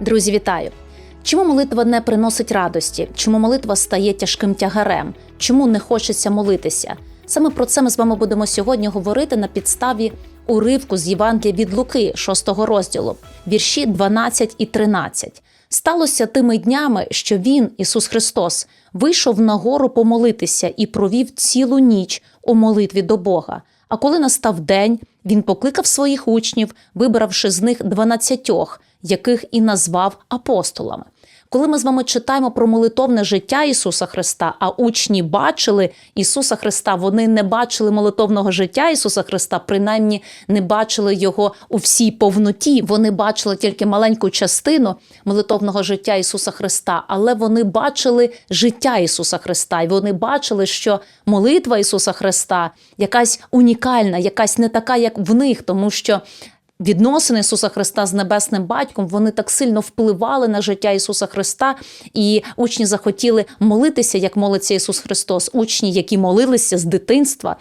Друзі, вітаю! Чому молитва не приносить радості? Чому молитва стає тяжким тягарем? Чому не хочеться молитися? Саме про це ми з вами будемо сьогодні говорити на підставі уривку з Євангелія від Луки, 6 розділу, вірші 12 і 13. Сталося тими днями, що він, Ісус Христос, вийшов на гору помолитися і провів цілу ніч у молитві до Бога. А коли настав день, він покликав своїх учнів, вибравши з них дванадцятьох, яких і назвав апостолами. Коли ми з вами читаємо про молитовне життя Ісуса Христа, а учні бачили Ісуса Христа, вони не бачили молитовного життя Ісуса Христа, принаймні не бачили його у всій повноті. Вони бачили тільки маленьку частину молитовного життя Ісуса Христа, але вони бачили життя Ісуса Христа, і вони бачили, що молитва Ісуса Христа якась унікальна, якась не така, як в них, тому що. Відносини Ісуса Христа з Небесним Батьком вони так сильно впливали на життя Ісуса Христа, і учні захотіли молитися, як молиться Ісус Христос. Учні, які молилися з дитинства,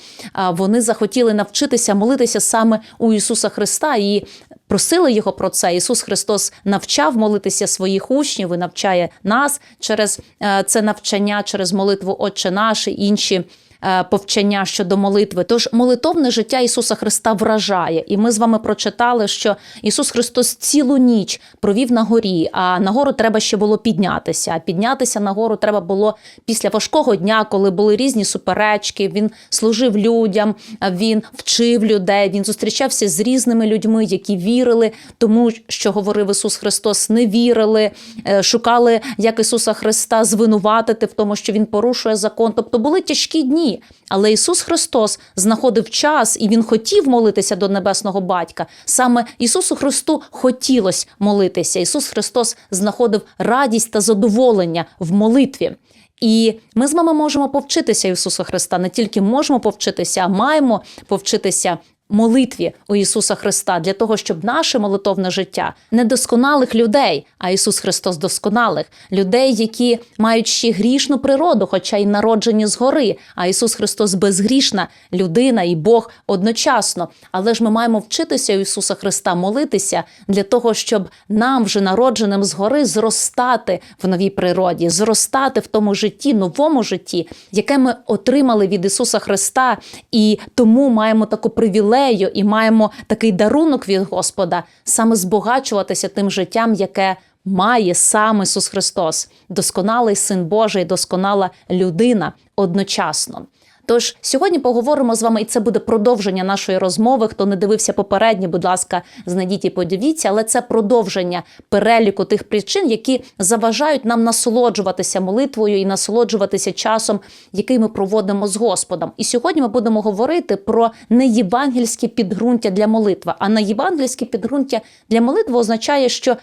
вони захотіли навчитися молитися саме у Ісуса Христа і. Просили його про це. Ісус Христос навчав молитися своїх учнів і навчає нас через е, це навчання, через молитву Отче наш і інші Е, повчання щодо молитви. Тож молитовне життя Ісуса Христа вражає, і ми з вами прочитали, що Ісус Христос цілу ніч провів на горі. А на гору треба ще було піднятися. А піднятися на гору треба було після важкого дня, коли були різні суперечки. Він служив людям, він вчив людей. Він зустрічався з різними людьми, які вірили, тому що говорив Ісус Христос, не вірили, е, шукали як Ісуса Христа звинуватити в тому, що Він порушує закон. Тобто були тяжкі дні. Але Ісус Христос знаходив час і Він хотів молитися до Небесного Батька. Саме Ісусу Христу хотілося молитися. Ісус Христос знаходив радість та задоволення в молитві. І ми з вами можемо повчитися Ісуса Христа. Не тільки можемо повчитися, а маємо повчитися молитві у Ісуса Христа для того, щоб наше молитовне життя недосконалих людей, а Ісус Христос досконалих, людей, які мають ще грішну природу, хоча й народжені згори, а Ісус Христос безгрішна людина і Бог одночасно. Але ж ми маємо вчитися у Ісуса Христа молитися для того, щоб нам, вже народженим згори, зростати в новій природі, зростати в тому житті, новому житті, яке ми отримали від Ісуса Христа, і тому маємо таку привілею привілею і маємо такий дарунок від Господа саме збагачуватися тим життям, яке має сам Ісус Христос, досконалий Син Божий, досконала людина одночасно. Тож сьогодні поговоримо з вами, і це буде продовження нашої розмови. Хто не дивився попередні, будь ласка, знайдіть і подивіться, але це продовження переліку тих причин, які заважають нам насолоджуватися молитвою і насолоджуватися часом, який ми проводимо з Господом. І сьогодні ми будемо говорити про неєвангельське підґрунтя для молитви. А неєвангельське підґрунтя для молитви означає, що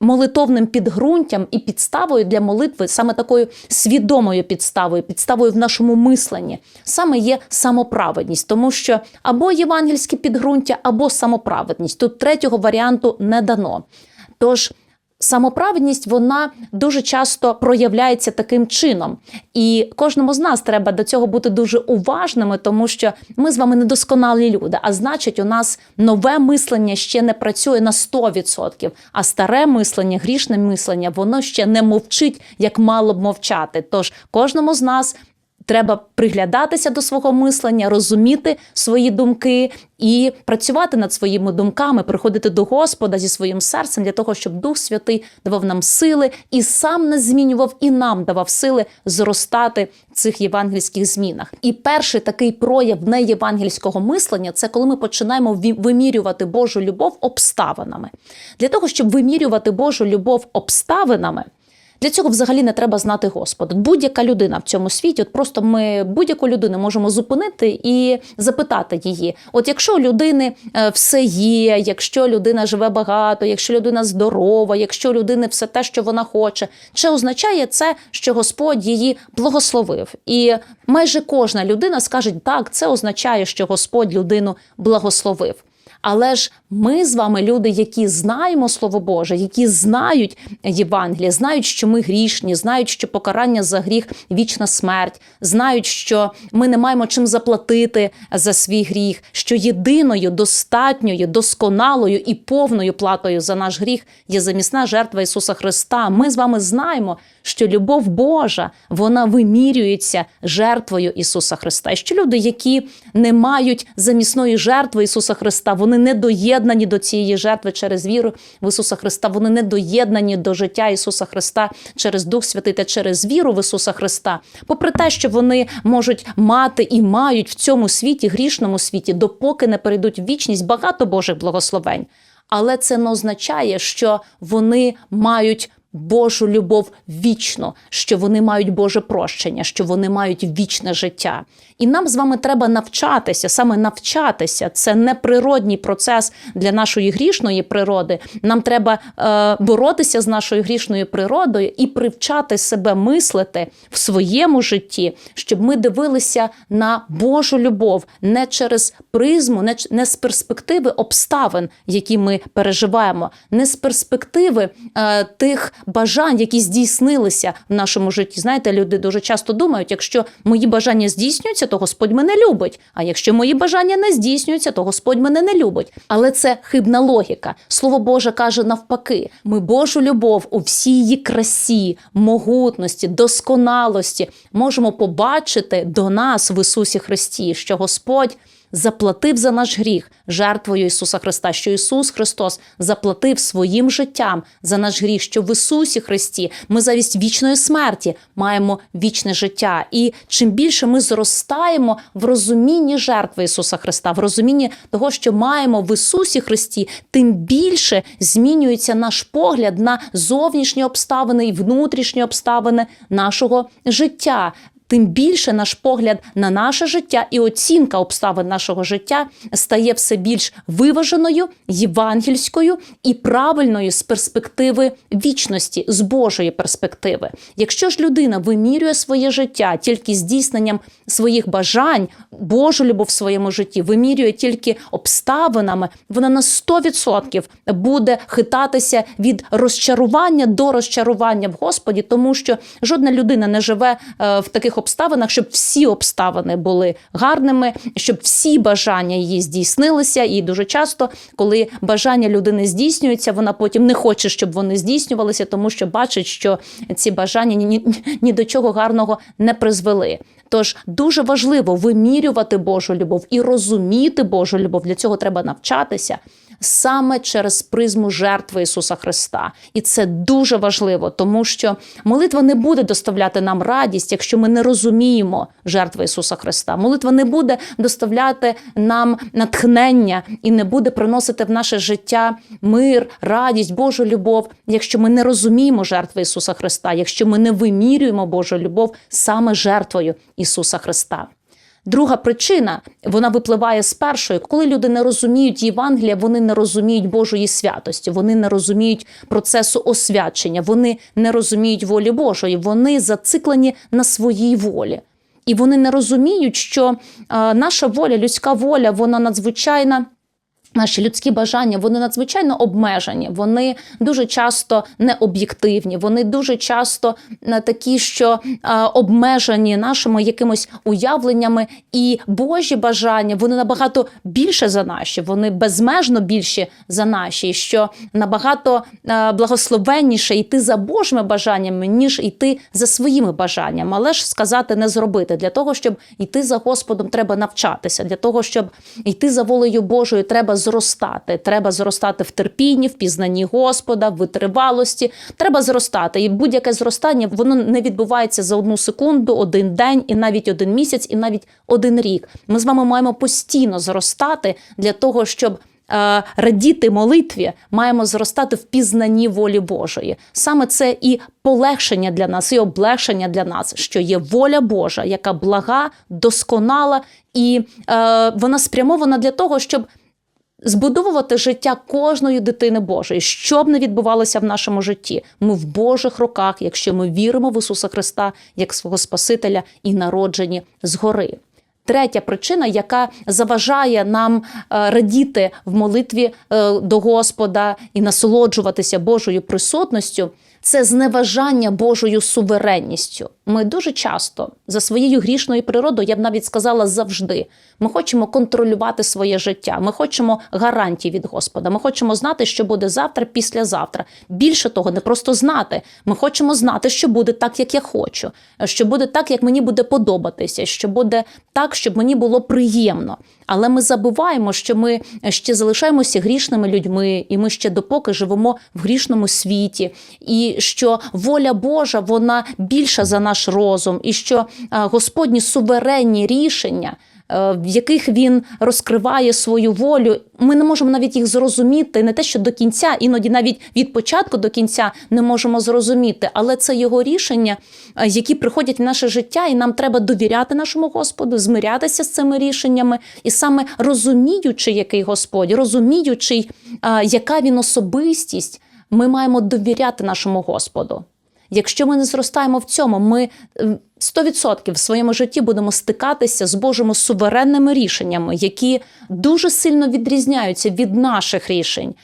молитовним підґрунтям і підставою для молитви, саме такою свідомою підставою, підставою в нашому мисленні, саме є самоправедність, тому що або євангельське підґрунтя, або самоправедність. Тут третього варіанту не дано. Тож Самоправедність вона дуже часто проявляється таким чином, і кожному з нас треба до цього бути дуже уважними, тому що ми з вами недосконалі люди. А значить, у нас нове мислення ще не працює на 100%, а старе мислення, грішне мислення, воно ще не мовчить, як мало б мовчати. Тож кожному з нас Треба приглядатися до свого мислення, розуміти свої думки і працювати над своїми думками, приходити до Господа зі своїм серцем для того, щоб Дух Святий давав нам сили і сам не змінював, і нам давав сили зростати в цих євангельських змінах. І перший такий прояв неєвангельського мислення це коли ми починаємо вимірювати Божу любов обставинами. Для того, щоб вимірювати Божу любов обставинами. Для цього взагалі не треба знати Господа. Будь-яка людина в цьому світі, от просто ми будь-яку людину можемо зупинити і запитати її: от якщо у людини е, все є, якщо людина живе багато, якщо людина здорова, якщо у людини все те, що вона хоче, чи означає це, що Господь її благословив? І майже кожна людина скаже, так, це означає, що Господь людину благословив. Але ж ми з вами люди, які знаємо Слово Боже, які знають Євангеліє, знають, що ми грішні, знають, що покарання за гріх вічна смерть, знають, що ми не маємо чим заплатити за свій гріх, що єдиною, достатньою, досконалою і повною платою за наш гріх є замісна жертва Ісуса Христа. Ми з вами знаємо, що любов Божа вона вимірюється жертвою Ісуса Христа. І що люди, які не мають замісної жертви Ісуса Христа, вони не доєднані до цієї жертви через віру в Ісуса Христа. Вони не доєднані до життя Ісуса Христа через Дух Святий та через віру в Ісуса Христа. Попри те, що вони можуть мати і мають в цьому світі, грішному світі, допоки не перейдуть в вічність багато Божих благословень. Але це не означає, що вони мають Божу любов вічно, що вони мають Боже прощення, що вони мають вічне життя. І нам з вами треба навчатися, саме навчатися. Це не природній процес для нашої грішної природи. Нам треба е, боротися з нашою грішною природою і привчати себе мислити в своєму житті, щоб ми дивилися на Божу любов не через призму, не, не з перспективи обставин, які ми переживаємо, не з перспективи е, тих бажань, які здійснилися в нашому житті. Знаєте, люди дуже часто думають, якщо мої бажання здійснюються, то Господь мене любить. А якщо мої бажання не здійснюються, то Господь мене не любить. Але це хибна логіка. Слово Боже каже навпаки: ми Божу любов у всій її красі, могутності, досконалості можемо побачити до нас в Ісусі Христі, що Господь заплатив за наш гріх жертвою Ісуса Христа, що Ісус Христос заплатив своїм життям за наш гріх, що в Ісусі Христі ми завість вічної смерті маємо вічне життя. І чим більше ми зростаємо в розумінні жертви Ісуса Христа, в розумінні того, що маємо в Ісусі Христі, тим більше змінюється наш погляд на зовнішні обставини і внутрішні обставини нашого життя тим більше наш погляд на наше життя і оцінка обставин нашого життя стає все більш виваженою, євангельською і правильною з перспективи вічності, з Божої перспективи. Якщо ж людина вимірює своє життя тільки здійсненням своїх бажань, Божу любов в своєму житті, вимірює тільки обставинами, вона на 100% буде хитатися від розчарування до розчарування в Господі, тому що жодна людина не живе е, в таких обставинах, щоб всі обставини були гарними, щоб всі бажання її здійснилися. І дуже часто, коли бажання людини здійснюються, вона потім не хоче, щоб вони здійснювалися, тому що бачить, що ці бажання ні, ні, ні до чого гарного не призвели. Тож дуже важливо вимірювати Божу любов і розуміти Божу любов. Для цього треба навчатися саме через призму жертви Ісуса Христа. І це дуже важливо, тому що молитва не буде доставляти нам радість, якщо ми не розуміємо жертви Ісуса Христа. Молитва не буде доставляти нам натхнення і не буде приносити в наше життя мир, радість, Божу любов, якщо ми не розуміємо жертви Ісуса Христа, якщо ми не вимірюємо Божу любов саме жертвою Ісуса Христа. Друга причина вона випливає з першої, коли люди не розуміють Євангелія, вони не розуміють Божої святості, вони не розуміють процесу освячення, вони не розуміють волі Божої, вони зациклені на своїй волі. І вони не розуміють, що наша воля, людська воля, вона надзвичайна. Наші людські бажання вони надзвичайно обмежені, вони дуже часто не об'єктивні, вони дуже часто такі, що е, обмежені нашими якимось уявленнями, і Божі бажання вони набагато більше за наші, вони безмежно більші за наші, що набагато е, благословенніше йти за Божими бажаннями, ніж йти за своїми бажаннями. Але ж сказати не зробити для того, щоб йти за Господом, треба навчатися. Для того, щоб йти за волею Божою, треба зростати. Треба зростати в терпінні, в пізнанні Господа, в витривалості. Треба зростати. І будь-яке зростання воно не відбувається за одну секунду, один день, і навіть один місяць, і навіть один рік. Ми з вами маємо постійно зростати для того, щоб. Е, радіти молитві, маємо зростати в пізнанні волі Божої. Саме це і полегшення для нас, і облегшення для нас, що є воля Божа, яка блага, досконала, і е, вона спрямована для того, щоб збудовувати життя кожної дитини Божої, що б не відбувалося в нашому житті. Ми в Божих руках, якщо ми віримо в Ісуса Христа як свого Спасителя і народжені згори. Третя причина, яка заважає нам е, радіти в молитві е, до Господа і насолоджуватися Божою присутністю, це зневажання Божою суверенністю. Ми дуже часто за своєю грішною природою, я б навіть сказала завжди. Ми хочемо контролювати своє життя. Ми хочемо гарантій від Господа. Ми хочемо знати, що буде завтра, післязавтра. Більше того, не просто знати. Ми хочемо знати, що буде так, як я хочу, що буде так, як мені буде подобатися, що буде так, щоб мені було приємно. Але ми забуваємо, що ми ще залишаємося грішними людьми, і ми ще допоки живемо в грішному світі, і що воля Божа вона більша за наш розум, і що Господні суверенні рішення. Е, В яких він розкриває свою волю, ми не можемо навіть їх зрозуміти, не те, що до кінця, іноді навіть від початку до кінця не можемо зрозуміти, але це його рішення, е, які приходять в наше життя, і нам треба довіряти нашому Господу, змирятися з цими рішеннями, і саме розуміючи, який Господь, розуміючи, яка він особистість, ми маємо довіряти нашому Господу. Якщо ми не зростаємо в цьому, ми е, 100% в своєму житті будемо стикатися з Божими суверенними рішеннями, які дуже сильно відрізняються від наших рішень.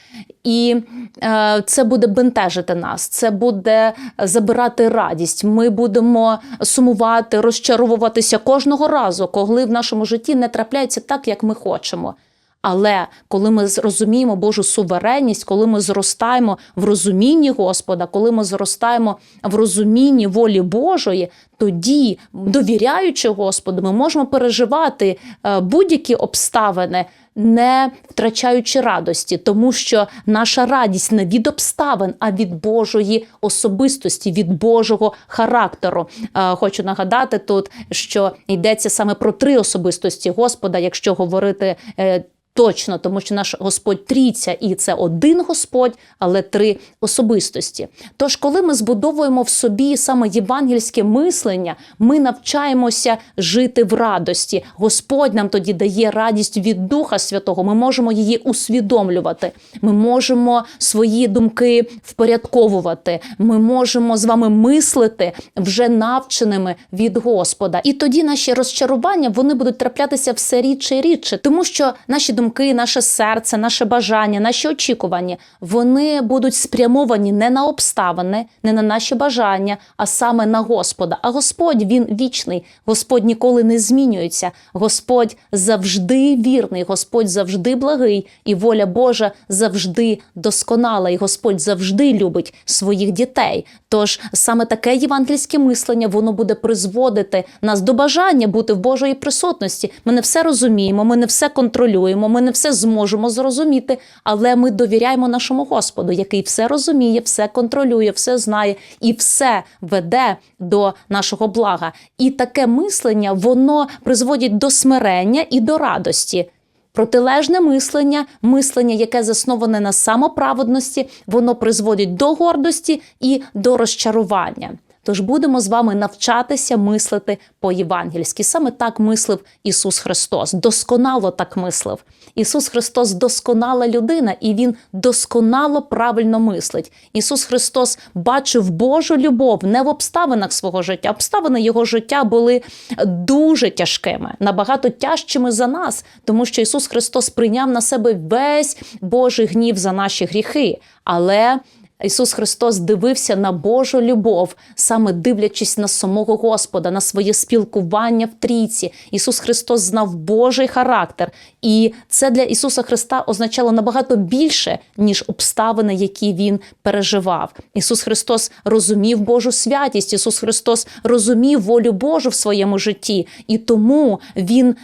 І е, це буде бентежити нас, це буде забирати радість. Ми будемо сумувати, розчаровуватися кожного разу, коли в нашому житті не трапляється так, як ми хочемо. Але коли ми розуміємо Божу суверенність, коли ми зростаємо в розумінні Господа, коли ми зростаємо в розумінні волі Божої, тоді, довіряючи Господу, ми можемо переживати е, будь-які обставини. Не втрачаючи радості, тому що наша радість не від обставин, а від Божої особистості, від Божого характеру. Е, Хочу нагадати тут, що йдеться саме про три особистості Господа, якщо говорити е, Точно, тому що наш Господь трійця, і це один Господь, але три особистості. Тож, коли ми збудовуємо в собі саме євангельське мислення, ми навчаємося жити в радості. Господь нам тоді дає радість від Духа Святого. Ми можемо її усвідомлювати. Ми можемо свої думки впорядковувати. Ми можемо з вами мислити вже навченими від Господа. І тоді наші розчарування вони будуть траплятися все рідше і рідше, тому що наші думки, наше серце, наше бажання, наші очікування вони будуть спрямовані не на обставини, не на наші бажання, а саме на Господа. А Господь він вічний. Господь ніколи не змінюється. Господь завжди вірний, Господь завжди благий, і воля Божа завжди досконала, і Господь завжди любить своїх дітей. Тож саме таке євангельське мислення воно буде призводити нас до бажання бути в Божої присутності. Ми не все розуміємо, ми не все контролюємо, ми не все зможемо зрозуміти, але ми довіряємо нашому Господу, який все розуміє, все контролює, все знає і все веде до нашого блага. І таке мислення воно призводить до смирення і до радості. Протилежне мислення, мислення, яке засноване на самоправедності, воно призводить до гордості і до розчарування. Тож будемо з вами навчатися мислити по-євангельськи. Саме так мислив Ісус Христос. Досконало так мислив. Ісус Христос досконала людина, і Він досконало правильно мислить. Ісус Христос бачив Божу любов не в обставинах свого життя. Обставини його життя були дуже тяжкими, набагато тяжчими за нас, тому що Ісус Христос прийняв на себе весь Божий гнів за наші гріхи. Але Ісус Христос дивився на Божу любов, саме дивлячись на самого Господа, на своє спілкування в трійці. Ісус Христос знав Божий характер, і це для Ісуса Христа означало набагато більше, ніж обставини, які він переживав. Ісус Христос розумів Божу святість, Ісус Христос розумів волю Божу в своєму житті, і тому він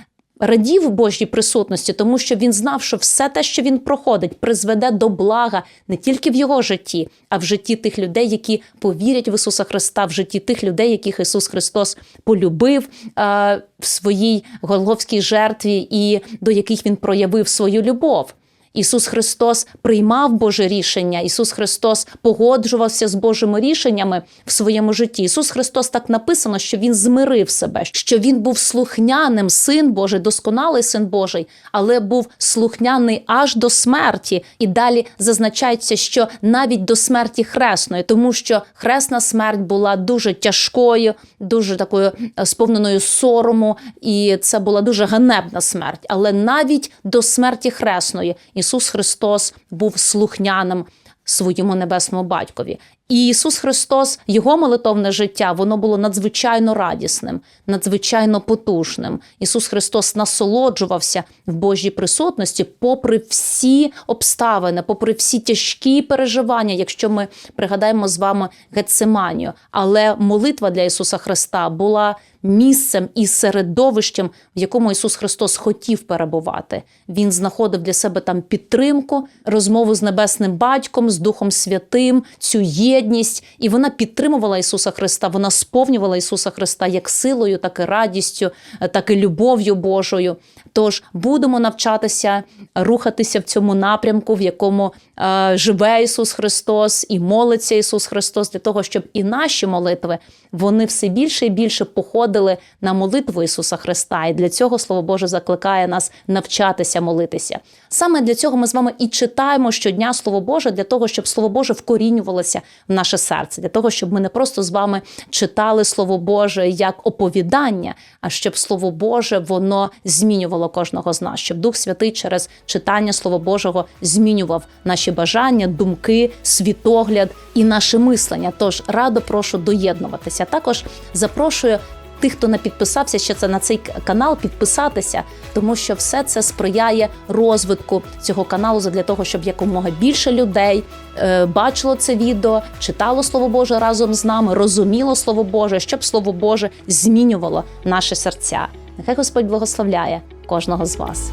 радів Божій присутності, тому що він знав, що все те, що він проходить, призведе до блага не тільки в його житті, а в житті тих людей, які повірять в Ісуса Христа, в житті тих людей, яких Ісус Христос полюбив е, в своїй Голговській жертві, і до яких він проявив свою любов. Ісус Христос приймав Боже рішення. Ісус Христос погоджувався з Божими рішеннями в своєму житті. Ісус Христос так написано, що Він змирив себе, що Він був слухняним, син Божий, досконалий син Божий, але був слухняний аж до смерті. І далі зазначається, що навіть до смерті хресної, тому що хресна смерть була дуже тяжкою, дуже такою е, сповненою сорому, і це була дуже ганебна смерть. Але навіть до смерті хресної Ісус Христос був слухняним своєму небесному батькові. І Ісус Христос, його молитовне життя, воно було надзвичайно радісним, надзвичайно потужним. Ісус Христос насолоджувався в Божій присутності, попри всі обставини, попри всі тяжкі переживання, якщо ми пригадаємо з вами Гециманію. Але молитва для Ісуса Христа була місцем і середовищем, в якому Ісус Христос хотів перебувати. Він знаходив для себе там підтримку, розмову з небесним батьком, з Духом Святим, цю єдність, і вона підтримувала Ісуса Христа. Вона сповнювала Ісуса Христа як силою, так і радістю, так і любов'ю Божою. Тож будемо навчатися рухатися в цьому напрямку, в якому е, живе Ісус Христос і молиться Ісус Христос, для того, щоб і наші молитви вони все більше і більше походили на молитву Ісуса Христа. І для цього Слово Боже закликає нас навчатися молитися. Саме для цього ми з вами і читаємо щодня Слово Боже, для того, щоб Слово Боже вкорінювалося в наше серце, для того, щоб ми не просто з вами читали Слово Боже як оповідання, а щоб Слово Боже воно змінювало кожного з нас, щоб Дух Святий через читання Слова Божого змінював наші бажання, думки, світогляд і наше мислення. Тож радо прошу доєднуватися. Також запрошую. Тих, хто не підписався ще це на цей канал, підписатися, тому що все це сприяє розвитку цього каналу для того, щоб якомога більше людей е, бачило це відео, читало Слово Боже разом з нами, розуміло Слово Боже, щоб Слово Боже змінювало наші серця. Нехай Господь благословляє кожного з вас.